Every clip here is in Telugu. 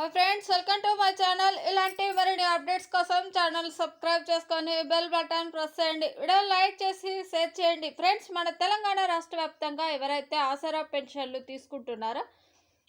Hi friends welcome to my channel. ఇలాంటి మరిన్ని అప్డేట్స్ కోసం ఛానల్ సబ్స్క్రైబ్ చేసుకొని బెల్ బటన్ ప్రెస్ చేయండి. వీడియో లైక్ చేసి షేర్ చేయండి. ఫ్రెండ్స్ మన తెలంగాణ రాష్ట్ర వ్యాప్తంగా ఎవరైతే ఆసరా పెన్షన్లు తీసుకుంటున్నారో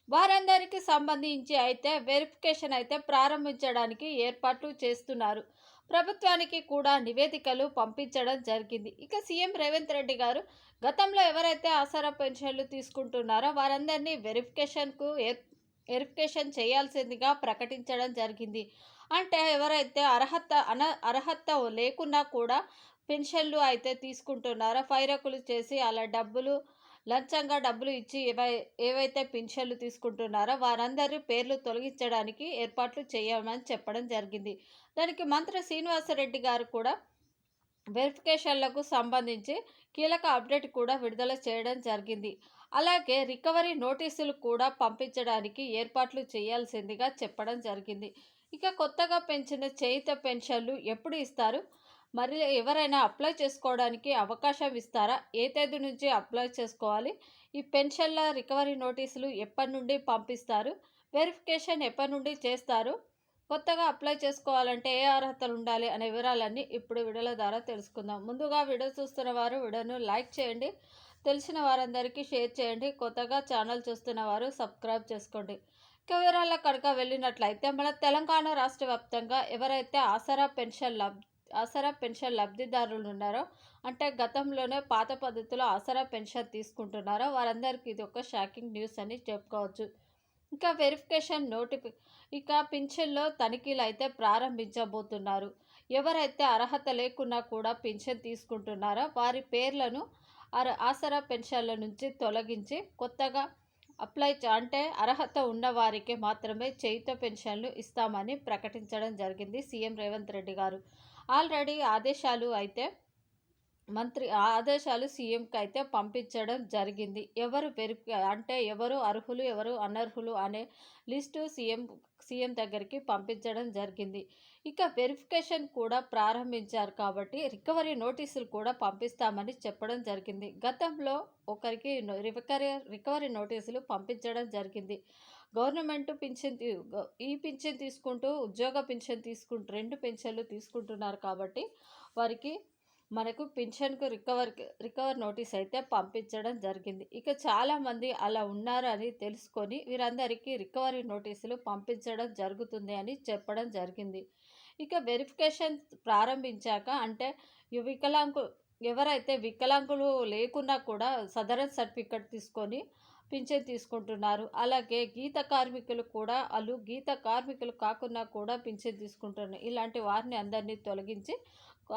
వారందరికీ సంబంధించి అయితే వెరిఫికేషన్ అయితే ప్రారంభించడానికి ఏర్పాట్లు చేస్తున్నారు. ప్రభుత్వానికి కూడా నివేదికలు పంపించడం జరిగింది. ఇక సీఎం రేవంత్ రెడ్డి గారు గతంలో ఎవరైతే ఆసరా పెన్షన్లు తీసుకుంటున్నారో వారందరినీ వెరిఫికేషన్కు ఏర్ వెరిఫికేషన్ చేయాల్సిందిగా ప్రకటించడం జరిగింది. అంటే ఎవరైతే అర్హత అన అర్హత లేకున్నా కూడా పెన్షన్లు అయితే తీసుకుంటున్నారో? ఫైరకులు చేసి అలా డబ్బులు లంచంగా డబ్బులు ఇచ్చి ఏవై ఏవైతే పెన్షన్లు తీసుకుంటున్నారో వారందరి పేర్లు తొలగించడానికి ఏర్పాట్లు చేయమని చెప్పడం జరిగింది. దానికి మంత్రి శ్రీనివాసరెడ్డి గారు కూడా వెరిఫికేషన్లకు సంబంధించి కీలక అప్డేట్ కూడా విడుదల చేయడం జరిగింది. అలాగే రికవరీ నోటీసులు కూడా పంపించడానికి ఏర్పాట్లు చేయాల్సిందిగా చెప్పడం జరిగింది. ఇక కొత్తగా పెంచిన చేయిత పెన్షన్లు ఎప్పుడు ఇస్తారు? మరి ఎవరైనా అప్లై చేసుకోవడానికి అవకాశం ఇస్తారా? ఏ తేదీ నుంచి అప్లై చేసుకోవాలి? ఈ పెన్షన్ల రికవరీ నోటీసులు ఎప్పటి నుండి పంపిస్తారు? వెరిఫికేషన్ ఎప్పటి నుండి చేస్తారు? కొత్తగా అప్లై చేసుకోవాలంటే ఏ అర్హతలు ఉండాలి అనే వివరాలన్నీ ఇప్పుడు వీడియోల ద్వారా తెలుసుకుందాం. ముందుగా వీడియో చూస్తున్న వారు వీడియోను లైక్ చేయండి. తెలిసిన వారందరికీ షేర్ చేయండి. కొత్తగా ఛానల్ చూస్తున్న వారు సబ్స్క్రైబ్ చేసుకోండి. ఇక వివరాల కనుక వెళ్ళినట్లయితే మన తెలంగాణ రాష్ట్ర వ్యాప్తంగా ఎవరైతే ఆసరా పెన్షన్ లబ్ ఆసరా పెన్షన్ లబ్ధిదారులు ఉన్నారో అంటే గతంలోనే పాత పద్ధతిలో ఆసరా పెన్షన్ తీసుకుంటున్నారో వారందరికీ ఇది ఒక షాకింగ్ న్యూస్ అని చెప్పుకోవచ్చు. ఇంకా వెరిఫికేషన్ నోటిఫి ఇక పింఛన్లో తనిఖీలు అయితే ప్రారంభించబోతున్నారు. ఎవరైతే అర్హత లేకున్నా కూడా పింఛన్ తీసుకుంటున్నారో వారి పేర్లను ఆసరా పెన్షన్ల నుంచి తొలగించి కొత్తగా అప్లై అంటే అర్హత ఉన్న వారికి మాత్రమే చేయుత పెన్షన్లు ఇస్తామని ప్రకటించడం జరిగింది సీఎం రేవంత్ రెడ్డి గారు. ఆల్రెడీ ఆదేశాలు అయితే మంత్రి ఆదేశాలు సీఎంకి అయితే పంపించడం జరిగింది. ఎవరు వెరిఫి అంటే ఎవరు అర్హులు ఎవరు అనర్హులు అనే లిస్టు సీఎం సీఎం దగ్గరికి పంపించడం జరిగింది. ఇక వెరిఫికేషన్ కూడా ప్రారంభించారు కాబట్టి రికవరీ నోటీసులు కూడా పంపిస్తామని చెప్పడం జరిగింది. గతంలో ఒకరికి రికవరీ రికవరీ నోటీసులు పంపించడం జరిగింది. గవర్నమెంట్ పింఛన్ ఈ పింఛన్ తీసుకుంటూ ఉద్యోగ పింఛన్ తీసుకుంటూ రెండు పింఛన్లు తీసుకుంటున్నారు కాబట్టి వారికి మనకు పింఛన్కు రికవర్ రికవర్ నోటీస్ అయితే పంపించడం జరిగింది. ఇక చాలామంది అలా ఉన్నారు అని తెలుసుకొని వీరందరికీ రికవరీ నోటీసులు పంపించడం జరుగుతుంది అని చెప్పడం జరిగింది. ఇక వెరిఫికేషన్ ప్రారంభించాక అంటే వికలాంగు ఎవరైతే వికలాంగులు లేకున్నా కూడా సదరన్ సర్టిఫికెట్ తీసుకొని పింఛన్ తీసుకుంటున్నారు. అలాగే గీత కార్మికులు కూడా వాళ్ళు గీత కార్మికులు కాకుండా కూడా పింఛన్ తీసుకుంటున్నారు. ఇలాంటి వారిని అందరినీ తొలగించి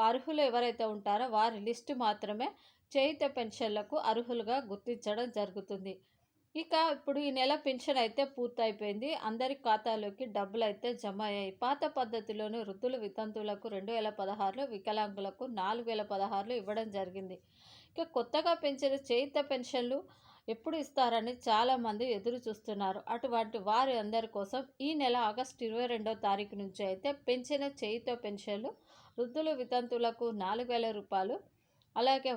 అర్హులు ఎవరైతే ఉంటారో వారి లిస్టు మాత్రమే చేయిత పెన్షన్లకు అర్హులుగా గుర్తించడం జరుగుతుంది. ఇక ఇప్పుడు ఈ నెల పెన్షన్ అయితే పూర్తయిపోయింది. అందరి ఖాతాలోకి డబ్బులు అయితే జమ అయ్యాయి పాత పద్ధతిలోని వృద్ధులు వితంతువులకు రెండు వేల పదహారులో వికలాంగులకు నాలుగు వేల పదహారులు ఇవ్వడం జరిగింది. ఇక కొత్తగా పెంచిన చేయిత పెన్షన్లు ఎప్పుడు ఇస్తారని చాలామంది ఎదురు చూస్తున్నారు. అటువంటి వారి అందరి కోసం ఈ నెల ఆగస్టు ఇరవై రెండో తారీఖు నుంచి అయితే పెంచిన చేయితో పెన్షన్లు వృద్ధులు వితంతులకు నాలుగు వేల రూపాయలు అలాగే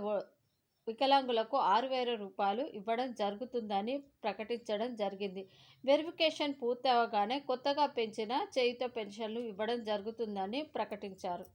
వికలాంగులకు ఆరు వేల రూపాయలు ఇవ్వడం జరుగుతుందని ప్రకటించడం జరిగింది. వెరిఫికేషన్ పూర్తి అవగానే కొత్తగా పెంచిన చేయితో పెన్షన్లు ఇవ్వడం జరుగుతుందని ప్రకటించారు.